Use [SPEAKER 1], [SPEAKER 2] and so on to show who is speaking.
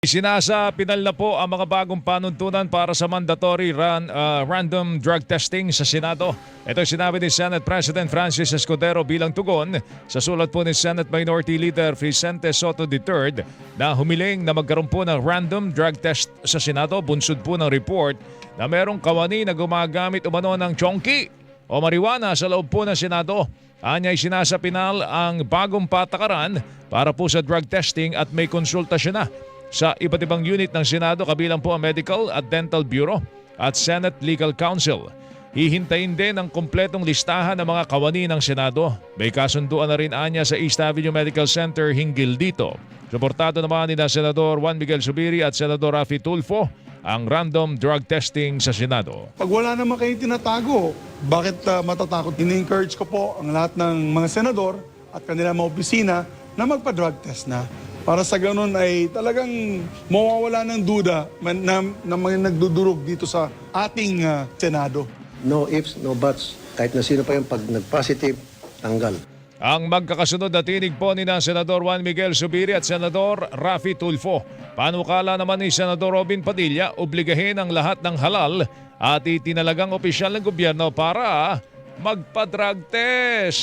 [SPEAKER 1] Sinasa pinal na po ang mga bagong panuntunan para sa mandatory ran, ah, random drug testing sa Senado. Ito sinabi ni Senate President Francis Escudero bilang tugon sa sulat po ni Senate Minority Leader Vicente Soto III na humiling na magkaroon po ng random drug test sa Senado. Bunsod po ng report na merong kawani na gumagamit umano ng chonky o marijuana sa loob po ng Senado. Anya'y sinasapinal ang bagong patakaran para po sa drug testing at may konsultasyon na sa iba't ibang unit ng Senado kabilang po ang Medical at Dental Bureau at Senate Legal Council. Hihintayin din ang kompletong listahan ng mga kawani ng Senado. May kasunduan na rin anya sa East Avenue Medical Center hinggil dito. Suportado naman ni na Senador Juan Miguel Subiri at Senador Rafi Tulfo ang random drug testing sa Senado.
[SPEAKER 2] Pag wala naman kayong tinatago, bakit ah, matatakot? Ini-encourage ko po ang lahat ng mga senador at kanilang mga opisina na magpa-drug test na. Para sa ganun ay talagang mawawala ng duda man- na, na mga nagdudurog dito sa ating ah, Senado.
[SPEAKER 3] No ifs, no buts. Kahit na sino pa yung pag nag-positive, tanggal.
[SPEAKER 1] Ang magkakasunod na tinig po ni na Senador Juan Miguel Subiri at Senador Rafi Tulfo. Panukala naman ni Senador Robin Padilla, obligahin ang lahat ng halal at itinalagang opisyal ng gobyerno para magpa-drug test.